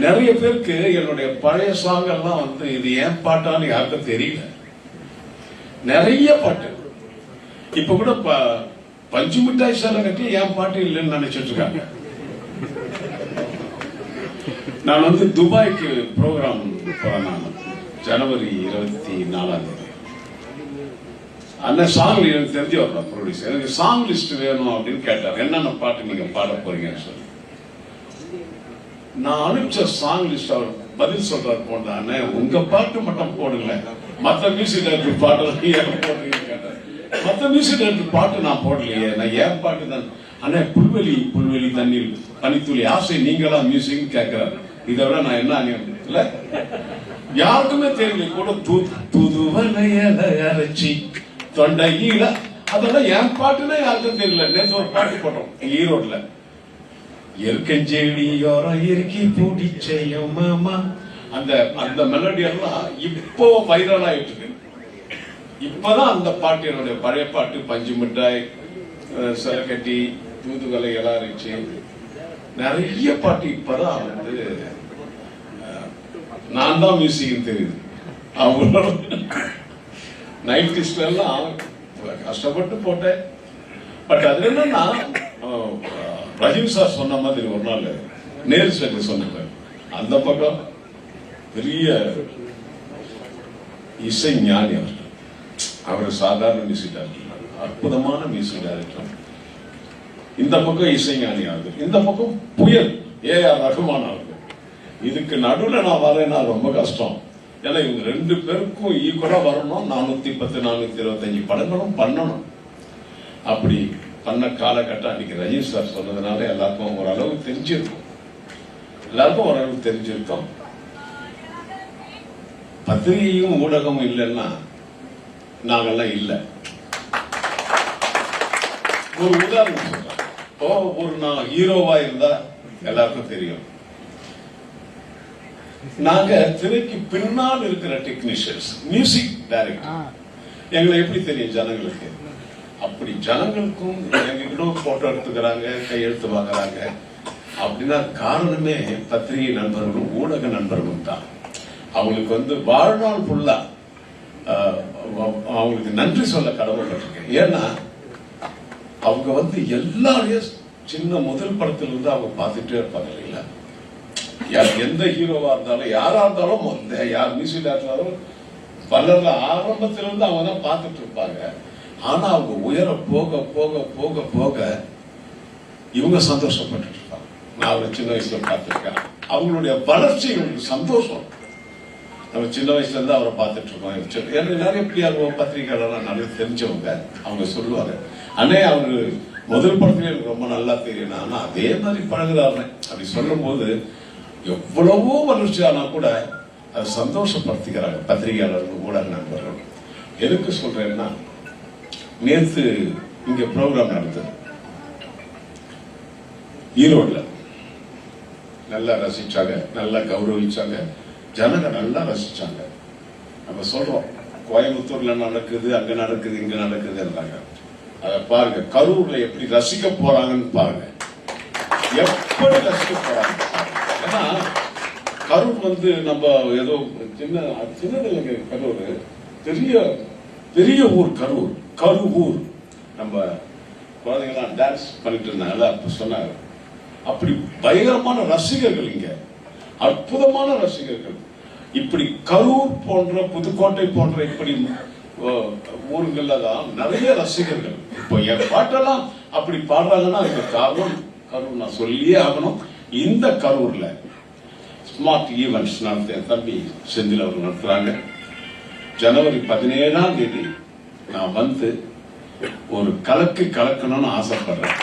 நிறைய பேருக்கு என்னுடைய பழைய சாங் எல்லாம் வந்து இது ஏன் பாட்டான்னு யாருக்கும் தெரியல. நிறைய பாட்டு. இப்ப கூட ப- பஞ்சு மிட்டாய் சாலை கட்டி என் பாட்டு இல்லைன்னு நினைச்சிட்டு இருக்காங்க. நான் வந்து துபாய்க்கு ப்ரோக்ராம் போறேன் ஜனவரி இருபத்தி நாலாம் தேதி. அந்த சாங் எனக்கு தெரிஞ்சு வரலாம் ப்ரொடியூசர் எனக்கு சாங் லிஸ்ட் வேணும் அப்படின்னு கேட்டார். என்னென்ன பாட்டு நீங்க பாட போறீங்கன்னு சொல்லி. நான் அனுப்பிச்ச சாங் லிஸ்ட் அவர் பதில் சொல்றாரு போன அண்ணே உங்க பாட்டு மட்டும் போடுங்க மத்த மியூசிக் டைரக்டர் பாட்டு ஏன் போடுறீங்கன்னு கேட்டார். மத்த மியூசிக் டைரக்டர் பாட்டு நான் போடலையே. நான் ஏன் பாட்டு தான்? அண்ணே புல்வெளி புல்வெளி தண்ணீர் பனித்துளி ஆசை நீங்களா மியூசிக் கேட்கிறாரு. இதை விட நான் என்ன அநியம் இல்ல? யாருக்குமே தெரியல. கூட தூ- அரைச்சி தொண்டையில. அதெல்லாம் என் பாட்டுன்னா யாருக்கும் தெரியல. நேற்று ஒரு பாட்டு போட்டோம். ஈரோட்ல. எருக்கஞ்செடியோரம் இறுக்கி பிடிச்சையும் மாமா. அந்த அந்த மெலடி எல்லாம் இப்போ வைரல் ஆயிட்டு இருக்கு இப்பதான் அந்த பாட்டு என்னுடைய பழைய பாட்டு பஞ்சு மிட்டாய் அஹ், சிலக்கட்டி தூதுவலை இருந்துச்சு. நிறைய பாட்டு இப்பதான் வந்து நான் தான் மியூசிக் தெரியுது. அவங்களோட நைன்டிஸ்ல எல்லாம் கஷ்டப்பட்டு போட்டேன். பட் அது என்னன்னா ரஹீம் சார் சொன்ன மாதிரி ஒரு நாள் நேரு சார் சொன்னாங்க. அந்த பக்கம் பெரிய இசை ஞானி அவர். அவர் சாதாரண மியூசிக் டைரக்டர். அற்புதமான மியூசிக் டைரக்டர். இந்த பக்கம் இசை ஞானி ஆகுது இந்த பக்கம் புயல். ஏ ஆர் ரகுமான் ஆகுது இதுக்கு நடுவுல நான் வரேன்னா ரொம்ப கஷ்டம். ஏன்னா இவங்க ரெண்டு பேருக்கும் ஈக்குவலாக வரணும். நானூத்தி பத்து நானூத்தி இருபத்தஞ்சு படங்களும் பண்ணணும். அப்படி பண்ண காலகட்டம் அன்னைக்கு ரஜினி சார் சொன்னதுனால எல்லாருக்கும் ஓரளவு தெரிஞ்சிருக்கும். எல்லாருக்கும் ஓரளவு தெரிஞ்சிருக்கும். பத்திரிகையும் ஊடகமும் இல்லைன்னா நாங்கெல்லாம் இல்லை. ஒரு உதாரணம் சொல்றேன். இப்போ ஒரு நான் ஹீரோவா இருந்தா எல்லாருக்கும் தெரியும். நாங்க திரைக்கு பின்னால் இருக்கிற டெக்னீஷியன்ஸ் மியூசிக் டைரக்டர் எங்களை எப்படி தெரியும் ஜனங்களுக்கு? அப்படி ஜனங்களுக்கும் எங்ககிட்ட போட்டோ எடுத்துக்கிறாங்க கையெழுத்து வாங்குறாங்க அப்படின்னா காரணமே பத்திரிகை நண்பர்களும் ஊடக நண்பர்களும் தான். அவங்களுக்கு வந்து வாழ்நாள் ஃபுல்லா ஆஹ், அவங்களுக்கு நன்றி சொல்ல கடமைப்பட்டிருக்கேன். ஏன்னா அவங்க வந்து எல்லாரையும் சின்ன முதல் படத்துல இருந்து அவங்க பார்த்துட்டே இருப்பாங்க இல்லைங்களா? யார் எந்த ஹீரோவா இருந்தாலும் யாரா இருந்தாலும் யார் மியூசிக் இருந்தாலும் வளர்ற ஆரம்பத்திலிருந்து அவங்க தான் பார்த்துட்டு இருப்பாங்க. ஆனா அவங்க உயர போக போக போக போக இவங்க சந்தோஷப்பட்டுட்டு இருப்பாங்க நான் அவரை சின்ன வயசுல பார்த்திருக்கேன். அவங்களுடைய வளர்ச்சி இவங்களுக்கு சந்தோஷம். நம்ம சின்ன வயசுல இருந்து அவரை பார்த்துட்டு இருக்கோம். ஏன்னா எனக்கு நிறைய பிள்ளையார் பத்திரிகையாளர்லாம் நிறைய தெரிஞ்சவங்க. அவங்க சொல்லுவாங்க அண்ணே அவரு முதல் படத்துல எனக்கு ரொம்ப நல்லா தெரியும். ஆனா அதே மாதிரி பழகுறாரு அப்படி சொல்லும்போது எவ்வளவோ வளர்ச்சி ஆனா கூட அதை சந்தோஷப்படுத்திக்கிறாங்க பத்திரிகையாளர்கள் ஊடக நண்பர்கள். எதுக்கு சொல்றேன்னா நேத்து இங்க ப்ரோக்ராம் நடந்தது. ஈரோட்ல. நல்லா ரசிச்சாங்க நல்லா கௌரவிச்சாங்க ஜனங்க நல்லா ரசிச்சாங்க. நம்ம சொல்றோம் கோயம்புத்தூர்ல நடக்குது அங்க நடக்குது இங்க நடக்குதுன்றாங்க அதை பாருங்க கரூர்ல எப்படி ரசிக்க போறாங்கன்னு பாருங்க. எப்படி ரசிக்க போறாங்க? ஏன்னா கரூர் வந்து நம்ம ஏதோ சின்ன சின்னது கரூர். பெரிய பெரிய ஊர் கரூர். கருவூர் நம்ம குழந்தைங்கலாம் டான்ஸ் பண்ணிட்டு இருந்தாங்கல்ல அப்ப சொன்னாங்க. அப்படி பயங்கரமான ரசிகர்கள் இங்க. அற்புதமான ரசிகர்கள். இப்படி கரூர் போன்ற புதுக்கோட்டை போன்ற இப்படி ஊருங்கள்ல தான் நிறைய ரசிகர்கள். இப்போ என் பாட்டெல்லாம் அப்படி பாடுறாங்கன்னா அதுக்கு காரணம் கரூர் நான் சொல்லியே ஆகணும். இந்த கரூர்ல ஸ்மார்ட் ஈவெண்ட்ஸ் நடத்த என் தம்பி செந்தில் அவர் நடத்துறாங்க. ஜனவரி பதினேழாம் தேதி நான் வந்து ஒரு கலக்கு கலக்கணும்னு ஆசைப்படுறேன்.